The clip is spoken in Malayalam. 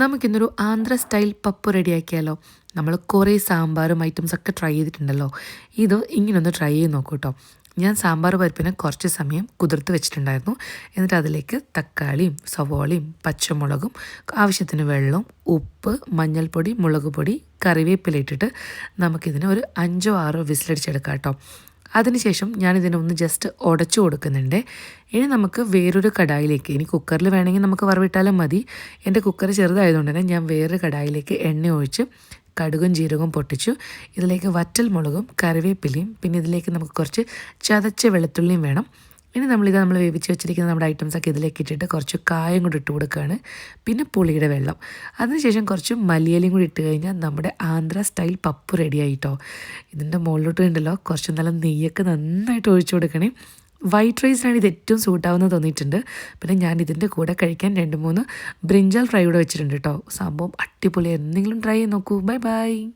നമുക്കിന്നൊരു ആന്ധ്ര സ്റ്റൈൽ പപ്പ് റെഡിയാക്കിയാലോ? നമ്മൾ കുറേ സാമ്പാറും ഐറ്റംസ് ഒക്കെ ട്രൈ ചെയ്തിട്ടുണ്ടല്ലോ. ഇത് ഇങ്ങനൊന്ന് ട്രൈ ചെയ്ത് നോക്കൂ കേട്ടോ ഞാൻ സാമ്പാർ പരിപ്പിനെ കുറച്ച് സമയം കുതിർത്ത് വെച്ചിട്ടുണ്ടായിരുന്നു. എന്നിട്ട് അതിലേക്ക് തക്കാളിയും സവോളയും പച്ചമുളകും ആവശ്യത്തിന് വെള്ളവും ഉപ്പ് മഞ്ഞൾപ്പൊടി മുളക് പൊടി കറിവേപ്പില ഇട്ടിട്ട് നമുക്കിതിനെ ഒരു അഞ്ചോ ആറോ വിസിലടിച്ചെടുക്കാം കേട്ടോ അതിനുശേഷം ഞാനിതിനെ ഒന്ന് ജസ്റ്റ് ഉടച്ചു കൊടുക്കുന്നുണ്ട്. ഇനി നമുക്ക് വേറൊരു കടായിലേക്ക് ഇനി കുക്കറിൽ വേണമെങ്കിൽ നമുക്ക് വറവിട്ടാലും മതി. എന്റെ കുക്കർ ചെറുതായതുകൊണ്ട് തന്നെ ഞാൻ വേറൊരു കടായിലേക്ക് എണ്ണ ഒഴിച്ച് കടുകും ജീരകവും പൊട്ടിച്ചു. ഇതിലേക്ക് വറ്റൽ മുളകും കറിവേപ്പിലയും പിന്നെ ഇതിലേക്ക് നമുക്ക് കുറച്ച് ചതച്ച വെളുത്തുള്ളിയും വേണം. ഇനി നമ്മളിത് നമ്മൾ വേവിച്ച് വെച്ചിരിക്കുന്ന നമ്മുടെ ഐറ്റംസൊക്കെ ഇതിലേക്ക് ഇട്ടിട്ട് കുറച്ച് കായം കൂടി ഇട്ട് കൊടുക്കുകയാണ്. പിന്നെ പുളിയുടെ വെള്ളം. അതിനുശേഷം കുറച്ച് മല്ലിയലയും കൂടി ഇട്ട് കഴിഞ്ഞാൽ നമ്മുടെ ആന്ധ്ര സ്റ്റൈൽ പപ്പ് റെഡി ആയിട്ടോ. ഇതിന്റെ മുകളിലോട്ട് ഉണ്ടല്ലോ കുറച്ച് നല്ല നെയ്യൊക്കെ നന്നായിട്ട് ഒഴിച്ചു കൊടുക്കണേ. വൈറ്റ് റൈസിനാണ് ഇത് ഏറ്റവും സൂട്ടാവുന്നത് തോന്നിയിട്ടുണ്ട്. പിന്നെ ഞാൻ ഇതിന്റെ കൂടെ കഴിക്കാൻ രണ്ട് മൂന്ന് ബ്രിഞ്ചാൽ ഫ്രൈ കൂടെ വെച്ചിട്ടുണ്ട് കേട്ടോ സംഭവം അടിപൊളി. എന്തെങ്കിലും ട്രൈ ചെയ്ത് നോക്കൂ. Bye bye